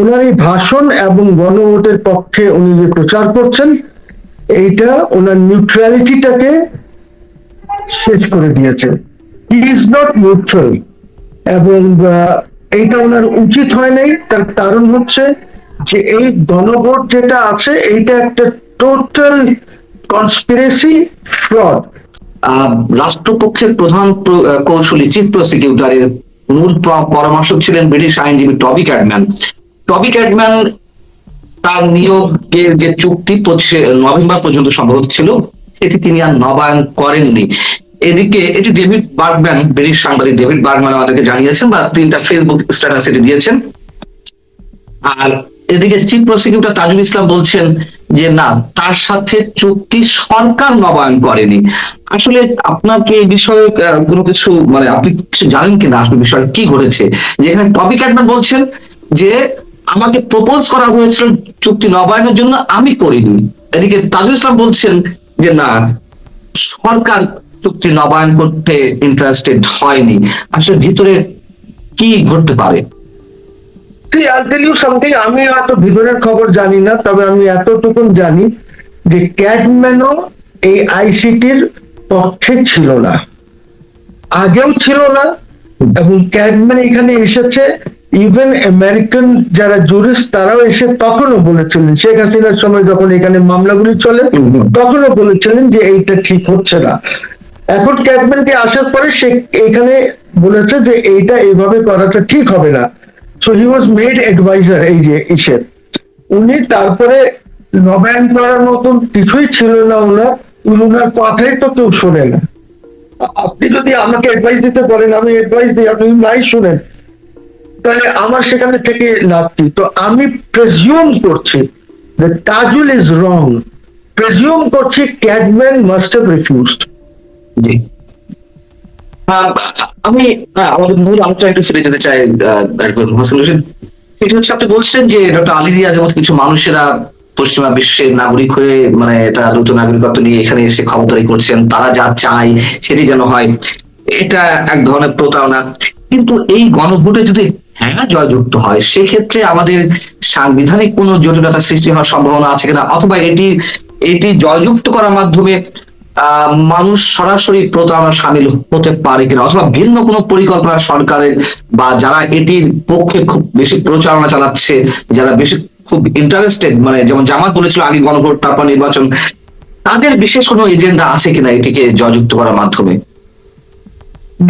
ওনার এই ভাষণ এবং গণভোটের পক্ষে উনি যে প্রচার করছেন, এইটা ওনার নিউট্রালিটিটাকে শেষ করে দিয়েছে। হি ইজ নট নিউট্রাল এবং এইটা ওনার উচিত হয় নাই। তার কারণ হচ্ছে যে এই গণভোট যেটা আছে, এইটা একটা টোটাল কনস্পিরেসি ফ্রড রাষ্ট্রপক্ষের প্রধান কৌশলী চিফ প্রসিকিউটরের মূল পরামর্শক ছিলেন ব্রিটিশ আইনজীবী টবি ক্যাডম্যান টবি ক্যাডম্যান তার নিয়োগের যে চুক্তি পঁচিশে নভেম্বর পর্যন্ত সম্ভবত ছিল, সেটি তিনি আর নবায়ন করেননি। এদিকে এটি ডেভিড বার্গম্যান ব্রিটিশ সাংবাদিক ডেভিড বার্গম্যান আমাদেরকে জানিয়েছেন বা তিনি তার ফেসবুক স্ট্যাটাস এটি দিয়েছেন। আর এদিকে চিফ প্রসিকিউটর তাজুল ইসলাম বলছেন যে, না, তার সাথে চুক্তি সরকার নবায়ন করেনি। আসলে আপনার কি এই বিষয়ে কোনো কিছু মানে আপনি কিছু জানেন কিনা আসলে বিষয়টা কি ঘটেছে? যেখানে টপিক অ্যাডম্যান বলছেন যে আমাকে প্রপোজ করা হয়েছিল চুক্তি নবায়নের জন্য আমি করিনি। এদিকে তাজুল ইসলাম বলছেন যে, না, সরকার চুক্তি নবায়ন করতে ইন্টারেস্টেড হয়নি। আসলে ভিতরে কি ঘটতে পারে? Tell আমি এত ভিতরের খবর জানি না, তবে আমি এতটুকুন জানি যে ক্যাডম্যানও এই আইসিটির পক্ষে ছিল না। আগেও ছিল না, এবং ক্যাডম্যান এখানে এসেছে ইভেন আমেরিকান যারা জুরিস্ট তারাও এসে তখনও বলেছিলেন শেখ হাসিনার সময় যখন এখানে মামলাগুলি চলে। তখনও বলেছিলেন যে এইটা ঠিক হচ্ছে না। এখন ক্যাডম্যানকে আসার পরে সে এখানে বলেছে যে এইটা এইভাবে করাটা ঠিক হবে না। So he was made adviser এই যে ইসের উনি তারপরে নবায়ন করার মতন কিছুই ছিল না ওনার ওনার কথাই তো কেউ শোনে না। আপনি যদি আমাকে অ্যাডভাইস দিতে পারেন আমি অ্যাডভাইস দিই আপনি নাই শুনেন। তাহলে আমার সেখানে থেকে লাভ কি তো আমি প্রেজিউম করছি যে তাজুল ইজ রং প্রেজিউম করছি ক্যাডম্যান মাস্ট হ্যাভ রিফিউজড জি। আমি আমাদের মূল আলোচনা একটু ফিরে যেতে চাই সেটি হচ্ছে আপনি বলছেন যে ডক্টর আলী রিয়াজের মতো কিছু মানুষেরা পশ্চিমা বিশ্বের নাগরিক হয়ে মানে এটা দ্রুত নাগরিকত্ব নিয়ে এখানে এসে ক্ষমতারি করছেন তারা যা চায় সেটি যেন হয়, এটা এক ধরনের প্রতারণা। কিন্তু এই গণভোটে যদি হ্যাঁ জয়যুক্ত হয়। সেক্ষেত্রে আমাদের সাংবিধানিক কোনো জটিলতা সৃষ্টি হওয়ার সম্ভাবনা আছে কিনা? অথবা এটি এটি জয়যুক্ত করার মাধ্যমে মানুষ সরাসরি প্রতারণা সামিল হতে পারে কিনা? অথবা ভিন্ন কোনো পরিকল্পনা সরকারের বা যারা এটির পক্ষে খুব বেশি প্রচারণা চালাচ্ছে, যারা বেশি খুব ইন্টারেস্টেড মানে যেমন জামাত বলেছিল, আগে গণভোট, তারপর নির্বাচন, তাদের বিশেষ কোনো এজেন্ডা আছে কিনা এটিকে জয়যুক্ত করার মাধ্যমে?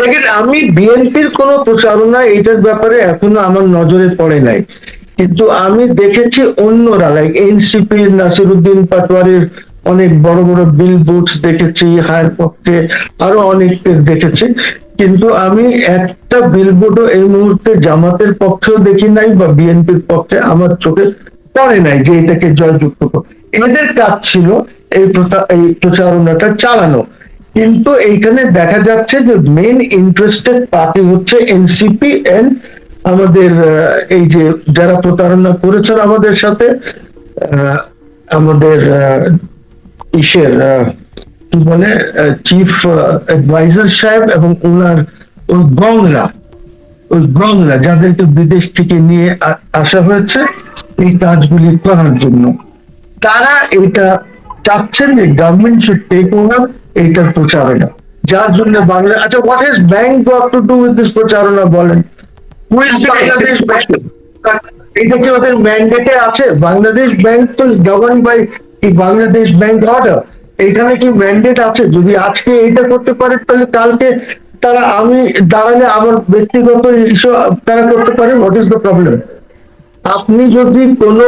দেখেন, আমি বিএনপির কোনো প্রচারণা এটার ব্যাপারে এখনও আমার নজরে পড়ে নাই। কিন্তু আমি দেখেছি অন্যরা লাইক এনসিপি নাসিরুদ্দিন পাটোয়ারির অনেক বড় বড় বিল বোর্ডস দেখেছি, হায়ার পক্ষে আরও অনেকের দেখেছি। কিন্তু আমি একটা বিলবোর্ডও এই মুহূর্তে জামাতের পক্ষেও দেখি নাই বা বিএনপির পক্ষে আমার চোখে পড়ে নাই যে এটাকে জয়যুক্ত এদের কাজ ছিল এই এই প্রচারণাটা চালানো। কিন্তু এইখানে দেখা যাচ্ছে যে মেইন ইন্টারেস্টেড পার্টি হচ্ছে এনসিপি এন্ড আমাদের এই যে যারা প্রতারণা করেছেন আমাদের সাথে আমাদের ইসের কি বলে চিফ অ্যাডভাইজার সাহেব এবং ওনার ওই গংরা ওই গংরা যাদেরকে বিদেশ থেকে নিয়ে আসা হয়েছে, এই কাজগুলি করার জন্য। তারা এটা চাচ্ছেন যে গভর্নমেন্ট শুড টেক ওভার এইটার প্রচারণা যার জন্য বাংলা আচ্ছা what is bank got to do with this প্রচারণা বলেন। এটা কি ওদের ম্যান্ডেটে আছে? বাংলাদেশ ব্যাংক তো গভর্ন বাই কি বাংলাদেশ ব্যাংক অর্ডার এখানে কি ম্যান্ডেট আছে? যদি আজকে এটা করতে পারে তাহলে কালকে তারা আমি দাঁড়ালে আমার ব্যক্তিগত ইস্যু তারা করতে পারে হোয়াট ইজ দ্য প্রবলেম আপনি যদি কোনো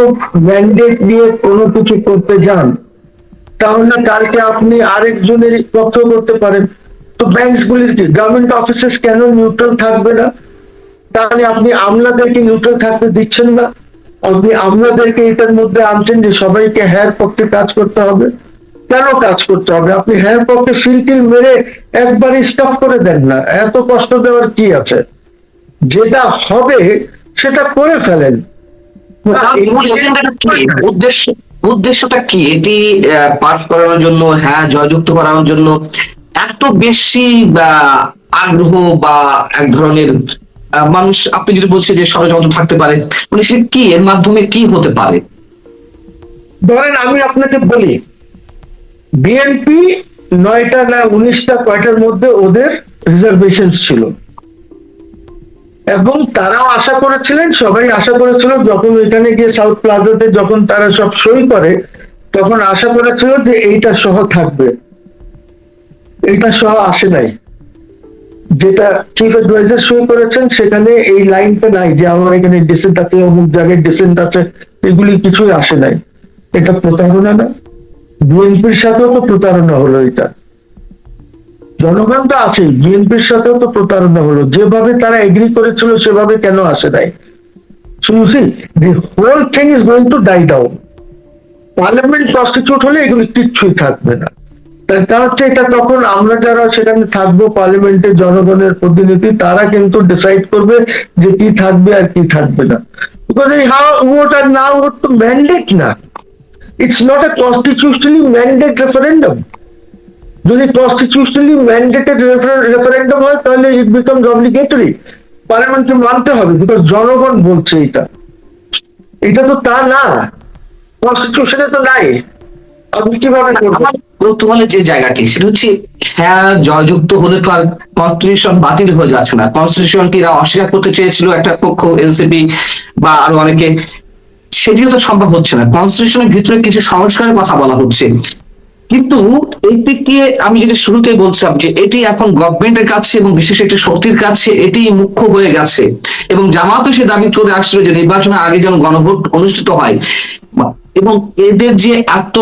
ম্যান্ডেট নিয়ে কোনো কিছু করতে যান তাহলে কালকে আপনি আরেকজনের পক্ষ করতে পারেন। তো ব্যাংকস গুলির কি? গভর্নমেন্ট অফিসেস কেন নিউট্রাল থাকবে না? তাহলে আপনি আমলাদেরকে নিউট্রাল থাকতে দিচ্ছেন না? আপনি আমলাদেরকে এটার মধ্যে আনছেন যে সবাইকে হ্যার পক্ষে কাজ করতে হবে। কেন কাজ করতে হবে? আপনি হ্যার পক্ষে সিলটিল মেরে একবারই স্টপ করে দেন না। এত কষ্ট দেওয়ার কি আছে? যেটা হবে সেটা করে ফেলেন। উদ্দেশ্য উদ্দেশ্যটা কি? এটি পাস করানোর জন্য হ্যাঁ জয়যুক্ত করানোর জন্য এত বেশি আগ্রহ বা, এক ধরনের মানুষ, আপনি যেটা বলছেন যে ষড়যন্ত্র থাকতে পারে মানে সে কি? এর মাধ্যমে কি হতে পারে? ধরেন আমি আপনাকে বলি, বিএনপি নয়টা না উনিশটা কয়টার মধ্যে ওদের রিজার্ভেশন ছিল। এবং তারাও আশা করেছিলেন, সবাই আশা করেছিল যখন এখানে গিয়ে সাউথ প্লাজাতে যখন তারা সব সই করে, তখন আশা করেছিল যে এইটা সহ থাকবে। এইটা সহ আসে নাই। যেটা চিফ অ্যাডভাইজার সই করেছেন, সেখানে এই লাইনটা নাই যে আমার এখানে ডিসেন্ট আছে, অমুক জায়গায় ডিসেন্ট আছে, এগুলি কিছুই আসে নাই। এটা প্রতারণা না। বিএনপির সাথেও তো প্রতারণা হলো এটা। জনগণ তো আছে, বিএনপির সাথেও তো প্রতারণা হলো। যেভাবে তারা এগ্রি করেছিল, সেভাবে কেন আসে নাই? শুনছি the whole thing is going to die down parliament prostitute হলে এগুলি কিচ্ছুই থাকবে না। তার হচ্ছে এটা তখন আমরা যারা সেখানে থাকব পার্লামেন্টে জনগণের প্রতিনিধি, তারা কিন্তু ডিসাইড করবে যে কি থাকবে আর কি থাকবে না। বিকজ এই আর না ভোট তো ম্যান্ডেট না। It's not a constitutionally mandate referendum যদি কনস্টিটিউশনালি ম্যান্ডেটেড রেফারেন্ডাম হয়, তাহলে ইট বিকামস অব্লিগেটরি পার্লামেন্টকে মানতে হবে বিকজ জনগণ বলছে এটা। এটা তো তা না। কনস্টিটিউশনে তো নাই। আপনি কীভাবে কৌতূহলের যে জায়গাটি, সেটা হচ্ছে হ্যাঁ জয়যুক্ত হলে তো আর কনস্টিটিউশন বাতিল হয়ে যাচ্ছে না। কনস্টিটিউশন কি অস্বীকার করতে চেয়েছিল একটা পক্ষ এনসিপি বা আরও অনেকে? সেটিও তো সম্ভব হচ্ছে না। কনস্টিটিউশনের ভিতরে কিছু সংস্কারের কথা বলা হচ্ছে। কিন্তু এটিকে আমি যেটা শুরুতে বলছিলাম যে এটি এখন গভর্নমেন্টের কাছে এবং বিশেষ একটি শক্তির কাছে এটি মুখ্য হয়ে গেছে। এবং জামাতও সে দাবি করে আসছিল যে নির্বাচনের আগে যেন গণভোট অনুষ্ঠিত হয়। এবং এদের যে এত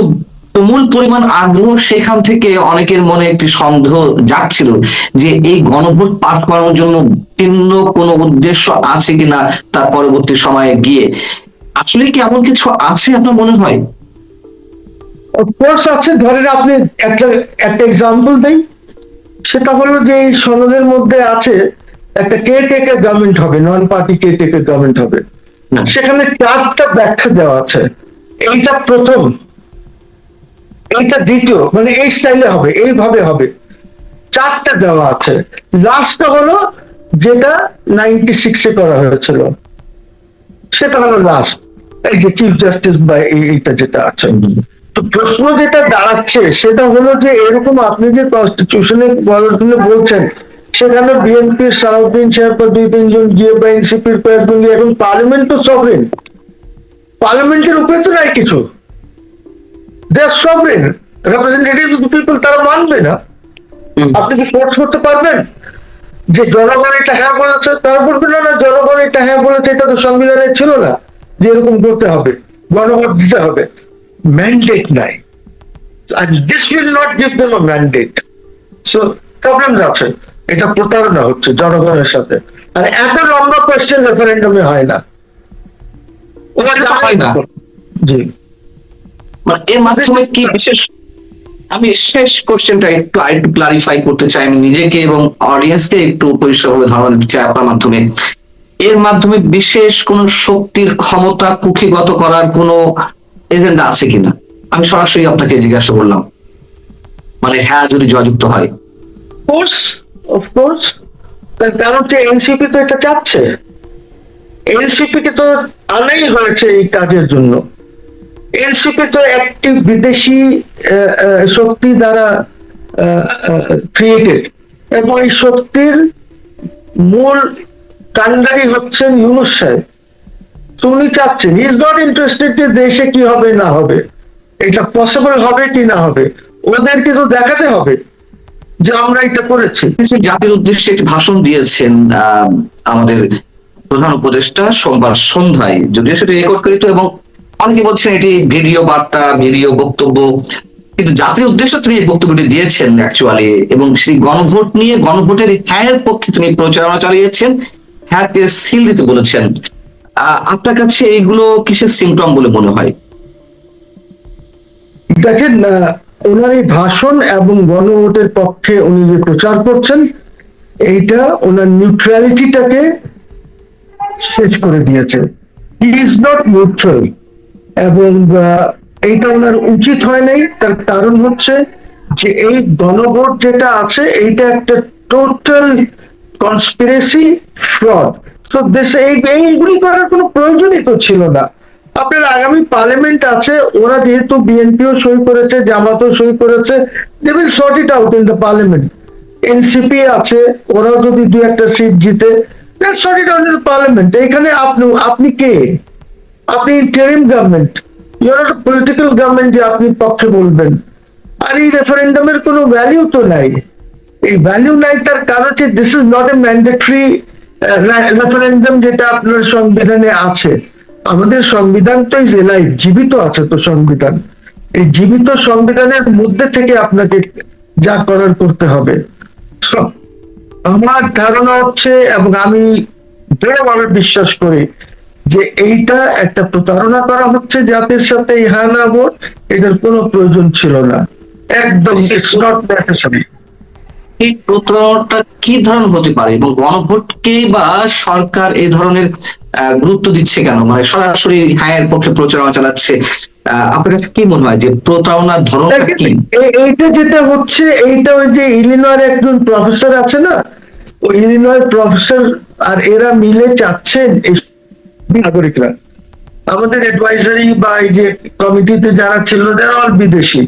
তুমুল পরিমাণ আগ্রহ, সেখান থেকে অনেকের মনে একটি সন্দেহ যাচ্ছিল যে এই গণভোট পাস করানোর জন্য ভিন্ন কোনো উদ্দেশ্য আছে কিনা তার পরবর্তী সময়ে গিয়ে। আসলে কি এমন কিছু আছে আপনার মনে হয়? অফকোর্স আছে ধরেন আপনি একটা একটা এক্সাম্পল দেই। সেটা হলো যে এই সনদের মধ্যে আছে একটা কে টেকের গভর্নমেন্ট হবে নন পার্টি কে টেকের গভর্নমেন্ট হবে সেখানে চারটা ব্যাখ্যা দেওয়া আছে। এইটা প্রথম। এইটা দ্বিতীয়। মানে এই স্টাইলে হবে এইভাবে হবে। চারটা দেওয়া আছে। লাস্টটা হলো যেটা নাইনটি সিক্সে করা হয়েছিল। সেটা হলো লাস্ট এই যে চিফ জাস্টিস বা এই- এইটা যেটা আছে। তো প্রশ্ন যেটা দাঁড়াচ্ছে সেটা হলো যে এরকম আপনি যে কনস্টিটিউশনে বলছেন সেখানে বিএনপি সারাউদ্দিন সাহেব বা দুই তিনজন গিয়ে বা এনসিপির কয়েকজন গিয়ে এখন পার্লামেন্ট তো সভরেন পার্লামেন্টের উপরে তো নাই কিছু। দে সভরেন রিপ্রেজেন্টেটিভ পিপল তারা মানবে না। আপনি কি ফোর্স করতে পারবেন? যে জনগণ এটা হ্যাঁ বলেছে তারা বলবে না না জনগণ এটা হ্যাঁ বলেছে এটা তো সংবিধানে ছিল না যে এরকম করতে হবে গণভোট দিতে হবে। ম্যান্ডেট নাই। And this will not give them a mandate. So problem আছে। এটা প্রতারণা হচ্ছে জনগণের সাথে। আর এত লম্বা কোয়েশ্চেন রেফারেন্ডামে হয় না। হয়। জি। মানে এর মাধ্যমে কি বিশেষ আমি শেষ কোশ্চেনটা একটু আরেকটু ক্লারিফাই করতে চাই। আমি নিজেকে এবং অডিয়েন্সকে একটু পরিষ্কারভাবে ধারণা দিতে চাই আপনার মাধ্যমে। এর মাধ্যমে বিশেষ কোন শক্তির ক্ষমতা কুক্ষিগত করার কোন এজেন্ডা আছে কিনা? আমি সরাসরি আপনাকে জিজ্ঞাসা করলাম। মানে হ্যাঁ যদি জয়যুক্ত হয়। কোর্স অফ কোর্স তার কারণ হচ্ছে এনসিপি তো এটা চাচ্ছে। এনসিপি কে তো আনাই হয়েছে এই কাজের জন্য। এনসিপি তো একটি বিদেশি শক্তি দ্বারা ক্রিয়েটেড এবং এই শক্তির মূল কান্ডারি হচ্ছেন ইউনুস সাহেব। তো উনি চাচ্ছেন ইজ নট ইন্টারেস্টেড যে দেশে কি হবে, না হবে, এটা পসিবল হবে কি না হবে, ওদেরকে তো দেখাতে হবে যে আমরা এটা করেছি। জাতির উদ্দেশ্যে একটি ভাষণ দিয়েছেন আমাদের প্রধান উপদেষ্টা সোমবার সন্ধ্যায়। যদিও সেটা রেকর্ড করিত এবং অনেকে বলছেন এটি ভিডিও বার্তা, ভিডিও বক্তব্য, কিন্তু জাতির উদ্দেশ্যে তিনি এই বক্তব্যটি দিয়েছেন অ্যাকচুয়ালি এবং সেই গণভোট নিয়ে, গণভোটের হ্যাঁ পক্ষে তিনি প্রচারণা চালিয়েছেন হ্যাঁ সিল দিতে বলেছেন। আপনার কাছে এইগুলো কিসের সিমটম বলে মনে হয়? দেখেন ওনার এই ভাষণ এবং গণভোটের পক্ষে উনি যে প্রচার করছেন, এইটা ওনার নিউট্রালিটিটাকে শেষ করে দিয়েছে। ইজ নট নিউট্রাল এবং এইটা ওনার উচিত হয় নাই। তার কারণ হচ্ছে যে এই গণভোট যেটা আছে, এইটা একটা টোটাল কনস্পিরেসি ফ্রড তো দেশে এই এইগুলি করার কোনো প্রয়োজনই তো ছিল না। আপনার আগামী পার্লামেন্ট আছে, ওরা যেহেতু বিএনপিও সই করেছে, জামাতও সই করেছে they will it out in the parliament NCP আছে, ওরাও যদি দু একটা সিট জিতে sort it out in parliament এখানে আপনি আপনি কে? আপনি interim government your not political government যে আপনি পক্ষে বলবেন। আর এই রেফারেন্ডামের কোনো ভ্যালিউ তো নাই। এই ভ্যালিউ নাই, তার কারণ হচ্ছে this is not a mandatory referendum যেটা আপনার সংবিধানে আছে, আমাদের সংবিধান তো ইজ জীবিত আছে তো সংবিধান। এই জীবিত সংবিধানের মধ্যে থেকে আপনাকে যা করার করতে হবে। আমার ধারণা হচ্ছে এবং আমি দৃঢ়ভাবে বিশ্বাস করি যে এইটা একটা প্রতারণা করা হচ্ছে জাতির সাথে ইহা ভোট এটার কোনো প্রয়োজন ছিল না। একদম ইটস নট নেসেসারি প্রতারণাটা কি ধরনের হতে পারে? এবং গণভোটকে বা সরকার এই ধরনের গুরুত্ব দিচ্ছে কেন? মানে সরাসরি হায়ের পক্ষে প্রচারণা চালাচ্ছে আপনার কাছে কি মনে হয় যে প্রতারণার ধরনটা কি? এইটা যেটা হচ্ছে এইটা ওই যে ইলিনয়ের একজন প্রফেসর আছে না? ওই ইলিনয়ের প্রফেসর আর এরা মিলে চাচ্ছেন এই নাগরিকরা। আমাদের অ্যাডভাইজারি বা এই যে কমিটিতে যারা ছিল তারা অল বিদেশি।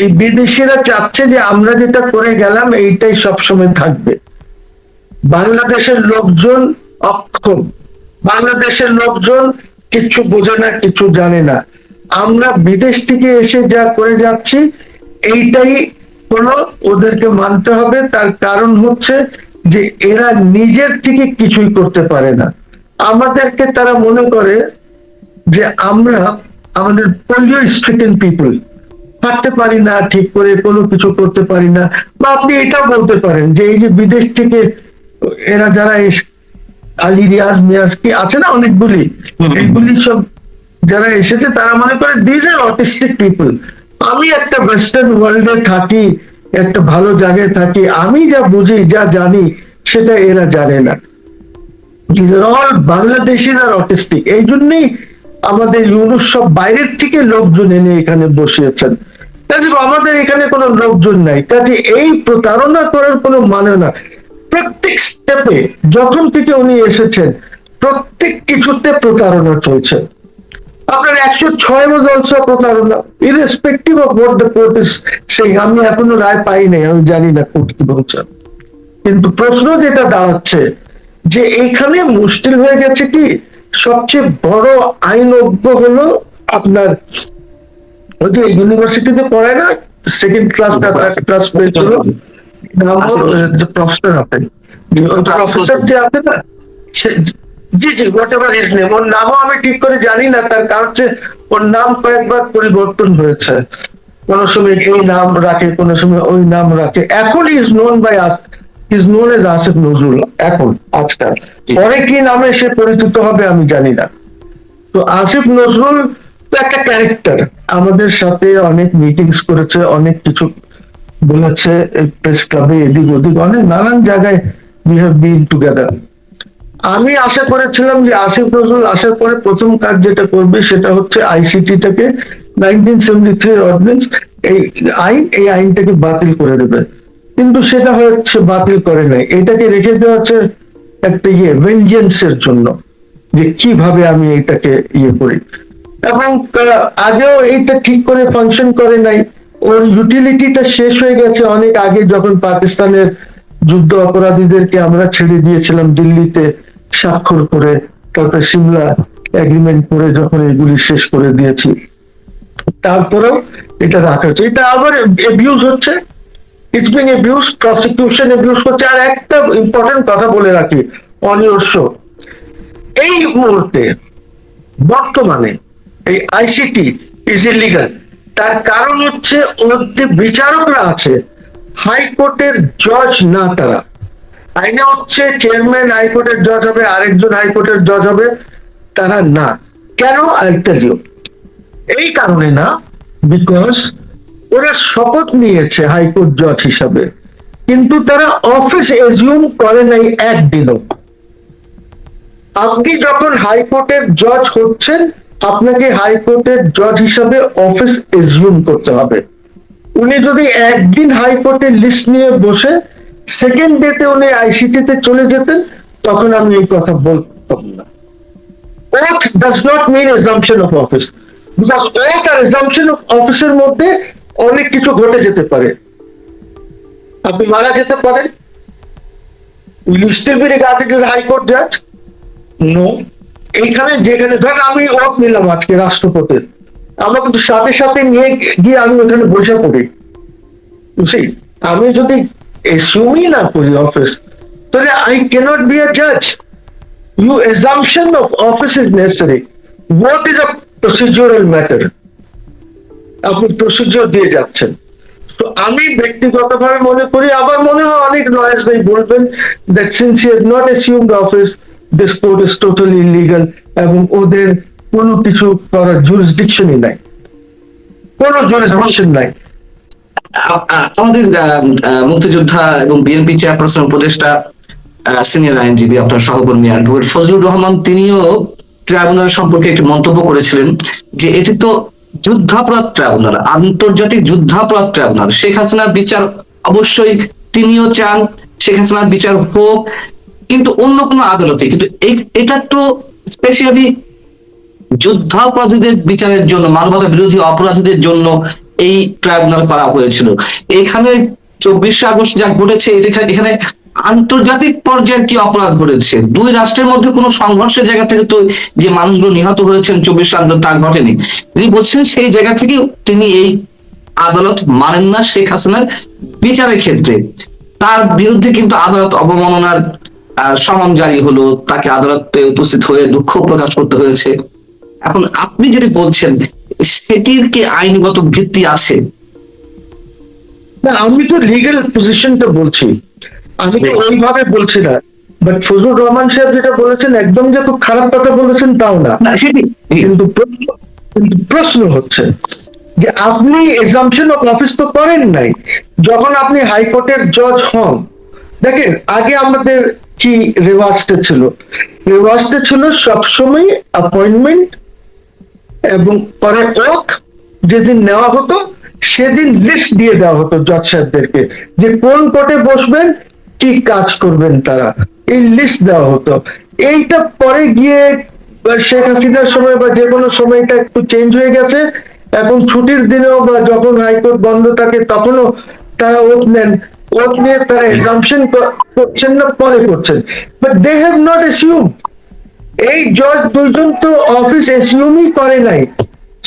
এই বিদেশিরা চাচ্ছে যে আমরা যেটা করে গেলাম, এইটাই সবসময় থাকবে। বাংলাদেশের লোকজন অক্ষম। বাংলাদেশের লোকজন কিছু বোঝে না, কিছু জানে না। আমরা বিদেশ থেকে এসে যা করে যাচ্ছি, এইটাই কোনো ওদেরকে মানতে হবে। তার কারণ হচ্ছে যে এরা নিজের থেকে কিছুই করতে পারে না। আমাদেরকে তারা মনে করে যে আমরা আমাদের পোলিও স্ট্রিকেন পিপল হাঁটতে পারি না ঠিক করে কোনো কিছু করতে পারি না। বা আপনি এটা বলতে পারেন যে এই যে বিদেশ থেকে এরা যারা আলী রিয়াজ মিয়াজ কি আছে না অনেকগুলি? হুম। এইগুলি সব যারা এসেছে তারা মনে করে দিস আর অটিস্টিক পিপল আমি একটা ওয়েস্টার্ন ওয়ার্ল্ডে থাকি একটা ভালো জায়গায় থাকি আমি যা বুঝি যা জানি সেটা এরা জানে না। অল বাংলাদেশির আর অটিস্টিক এই জন্যই আমাদের ইউনুস সব বাইরের থেকে লোকজন এনে এখানে বসিয়েছেন। কাজে আমাদের এখানে কোনো লোকজন নাই। কাজে এই প্রতারণা করার কোনো মানে না। প্রত্যেক স্টেপে যখন থেকে উনি এসেছেন, প্রত্যেক কিছুতে প্রতারণা চলছে। আপনার একশো ছয় প্রতারণা। ইরেসপেক্টিভ অফ সেই আমি এখনও রায় পাই নাই, আমি জানি না কোর্ট কি বলছে। কিন্তু প্রশ্ন যেটা দাঁড়াচ্ছে, যে এইখানে মুশকিল হয়ে গেছে কি? সবচেয়ে বড় আইনজ্ঞ হলো আপনার যে ইউনিভার্সিটিতে পড়ায় না সেকেন্ড ক্লাস থার্ড ক্লাস পেয়েছিল। প্রফেসর আছেন প্রফেসর যে আছে। না জি জি হোয়াট এভার ইজ নেম ওর নামও আমি ঠিক করে জানি না তার কারণ হচ্ছে ওর নাম কয়েকবার পরিবর্তন হয়েছে। কোন সময় এই নাম রাখে কোন সময় ওই নাম রাখে। এখন is known by us is known as Asif Nazrul এখন আজকাল। পরে কি নামে সে পরিচিত হবে আমি জানি না। তো আসিফ নজরুল একটা ক্যারেক্টার আমাদের সাথে অনেক মিটিংস করেছে, অনেক কিছু বলেছে প্রেস ক্লাবে এদিক ওদিক, অনেক নানান জায়গায় উই হ্যাভ বিন টুগেদার আমি আশা করেছিলাম যে আসিফ নজরুল আসার পরে প্রথম কাজ যেটা করবে সেটা হচ্ছে আইসিটিটাকে নাইনটিন সেভেন্টি থ্রি অর্ডিন্যান্স এই আইন, এই আইনটাকে বাতিল করে দেবে। কিন্তু সেটা হচ্ছে বাতিল করে নাই। এটাকে রেখে দেওয়া হচ্ছে একটা ইয়ে ভেঞ্জেন্সের জন্য, যে কীভাবে আমি এটাকে ইয়ে করি। এবং আগেও এইটা ঠিক করে ফাংশন করে নাই। ওর ইউটিলিটিটা শেষ হয়ে গেছে অনেক আগে যখন পাকিস্তানের যুদ্ধ অপরাধীদেরকে আমরা ছেড়ে দিয়েছিলাম দিল্লিতে স্বাক্ষর করে, তারপরে সিমলা এগ্রিমেন্ট করে যখন এগুলি শেষ করে দিয়েছি। তারপরেও এটা রাখা হচ্ছে এটা আবার এবিউজ হচ্ছে। It's being abuse prosecution abuse করছে। আর একটা ইম্পর্টেন্ট কথা বলে রাখি অন ইউর শো এই মুহূর্তে, বর্তমানে এই আইসিটি ইজ ইলিগাল তার কারণ হচ্ছে ওর যে বিচারকরা আছে হাইকোর্টের জজ না তারা। আইনে হচ্ছে চেয়ারম্যান হাইকোর্টের জজ হবে, আরেকজন হাইকোর্টের জজ হবে, তারা না। কেন আরেকটা এই কারণে না বিকজ ওরা শপথ নিয়েছে হাইকোর্ট জজ হিসাবে, কিন্তু তারা অফিস এজিউম করে নাই একদিনও। আপনি যখন হাইকোর্টের জজ হচ্ছেন আপনাকে হাইকোর্টের জজ হিসাবে অফিস এজিউম করতে হবে। উনি যদি একদিন হাইকোর্টের লিস্ট নিয়ে বসে সেকেন্ড ডেতে উনি আইসিটি তে চলে যেতেন, তখন আমি এই কথা বলতাম না। Oath does not mean assumption of office, because oath R of office এর মধ্যে অনেক কিছু ঘটে যেতে পারে। আপনি মারা যেতে পারেন। Be regarded as high court judge? No. এইখানে যেখানে ধর আমি oath নিলাম আজকে রাষ্ট্রপতির আমরা কিন্তু সাথে সাথে নিয়ে গিয়ে আমি ওখানে বসে পড়ি বুঝলি আমি যদি এসিউমই না করি অফিস তাহলে আই ক্যানট বি আ জাজ you assumption of office is necessary. What is a procedural matter? আপনি প্রসিডিওর দিয়ে যাচ্ছেন তো আমি ব্যক্তিগতভাবে মনে করি, আবার মনে হয় অনেক ভাই বলবেন that since has not assumed office this court is totally illegal এবং ওদের কোনো কিছু করার জুরিসডিকশনই নাই। কোনো জুরিসডিকশন নাই। আমাদের মুক্তিযোদ্ধা এবং বিএনপি চেয়ারপারসন উপদেষ্টা সিনিয়র আইনজীবী আপনার সহকর্মী অ্যাডভোকেট ফজলুর রহমান, তিনিও ট্রাইব্যুনাল সম্পর্কে একটি মন্তব্য করেছিলেন যে এটি তো যুদ্ধাপরাধ ট্রাইব্যুনাল আন্তর্জাতিক যুদ্ধাপরাধ ট্রাইব্যুনাল শেখ হাসিনার বিচার অবশ্যই তিনিও চান, শেখ হাসিনার বিচার হোক কিন্তু অন্য কোনো আদালতে, কিন্তু এটা তো স্পেশালি যুদ্ধাপরাধীদের বিচারের জন্য মানবতা বিরোধী অপরাধীদের জন্য এই ট্রাইব্যুনাল করা হয়েছিল। এখানে চব্বিশে আগস্ট যা ঘটেছে এখানে আন্তর্জাতিক পর্যায়ের কি অপরাধ ঘটেছে? দুই রাষ্ট্রের মধ্যে কোনো সংঘর্ষের জায়গা থেকে তো যে মানুষগুলো নিহত হয়েছেন চব্বিশে আগস্ট, তা ঘটেনি। তিনি বলছেন সেই জায়গা থেকে তিনি এই আদালত মানেন না শেখ হাসিনার বিচারের ক্ষেত্রে। তার বিরুদ্ধে কিন্তু আদালত অবমাননার সমন জারি হলো তাকে আদালতে উপস্থিত হয়ে দুঃখ প্রকাশ করতে হয়েছে। এখন আপনি যদি বলছেন সেটির কি আইনগত ভিত্তি আছে? না আমি তো লিগ্যাল পজিশনটা বলছি। আমি তো ওইভাবে বলছি না। বাট ফজলুর রহমান সাহেব যেটা বলেছেন একদম যে খুব খারাপ কথা বলেছেন তাও না। না কিন্তু প্রশ্ন কিন্তু প্রশ্ন হচ্ছে যে আপনি এক্সামশন অফ অফিস তো করেন নাই। যখন আপনি হাইকোর্টের জজ হন দেখেন আগে আমাদের কি রেওয়াজটা ছিল? রেওয়াজটা ছিল সবসময় অ্যাপয়েন্টমেন্ট এবং পরে ওক যেদিন নেওয়া হতো, সেদিন লিস্ট দিয়ে দেওয়া হতো জজ সাহেবদেরকে যে কোন কোর্টে বসবেন, কি কাজ করবেন তারা। এই লিস্ট দেওয়া হতো। এইটা পরে গিয়ে শেখ হাসিনার সময় বা যে কোনো সময়টা একটু চেঞ্জ হয়ে গেছে এখন ছুটির দিনেও বা যখন হাইকোর্ট বন্ধ থাকে তখনও তারা ওট নেন। ওট নিয়ে তারা এক্সামশন করছেন না পরে করছেন but they have not assume এই জজ দুইজন তো অফিস এসিউমই করে নাই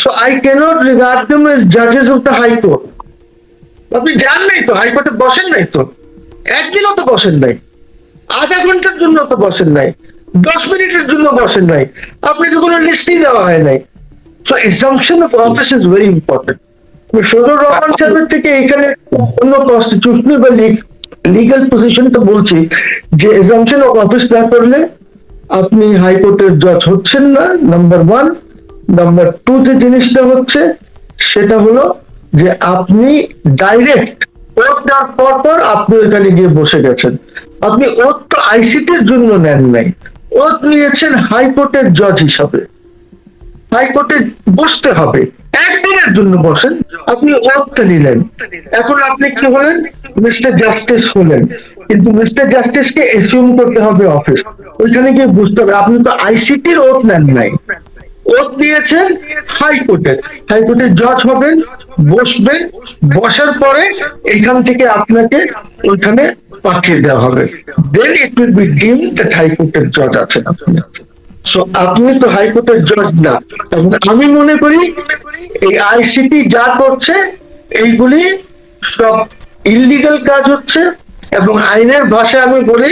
so I cannot regard them as জাজেস of the high court আপনি যান নাই তো? হাইকোর্টে বসেন নাই তো? একদিনও তো বসেন নাই। আধা ঘণ্টার জন্য তো বসেন নাই। দশ মিনিটের জন্য বসেন নাই। আপনাকে কোনো লিস্টই দেওয়া হয় নাই। So exemption of office is very important Sadar Rahman সাহেবের থেকে এখানে অন্য কনস্টিটিউশনাল বা লিগাল পজিশনটা বলছি যে এক্সামশন অফ অফিস না করলে আপনি হাইকোর্টের জজ হচ্ছেন না নাম্বার ওয়ান নাম্বার টু যে জিনিসটা হচ্ছে সেটা হলো যে আপনি ডাইরেক্ট দেওয়ার পর পর আপনি ওইখানে গিয়ে বসে গেছেন। আপনি ওট তো আইসিটির জন্য নেন নাই। ওট নিয়েছেন হাইকোর্টের জজ হিসাবে। হাইকোর্টে বসতে হবে। একদিনের জন্য বসেন, আপনি ওয়ার্কটা নিলেন। এখন আপনি কি হলেন? মিস্টার জাস্টিস হলেন। কিন্তু মিস্টার জাস্টিসকে এসিউম করতে হবে অফিস ওইখানে গিয়ে বুঝতে হবে, আপনি তো আইসিটির ওত নেন নাই। ওত দিয়েছেন হাইকোর্টের হাইকোর্টের জজ হবেন, বসবেন। বসার পরে এখান থেকে আপনাকে ওইখানে পাঠিয়ে দেওয়া হবে। Then it will be deem that হাইকোর্টের জজ আছেন আপনি। সো আপনি তো হাইকোর্টের জজ না। এবং আমি মনে করি এই আইসিটি যা করছে, এইগুলি সব ইলিগাল কাজ হচ্ছে এবং আইনের ভাষায় আমি বলি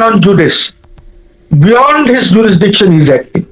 non judice beyond his jurisdiction is acting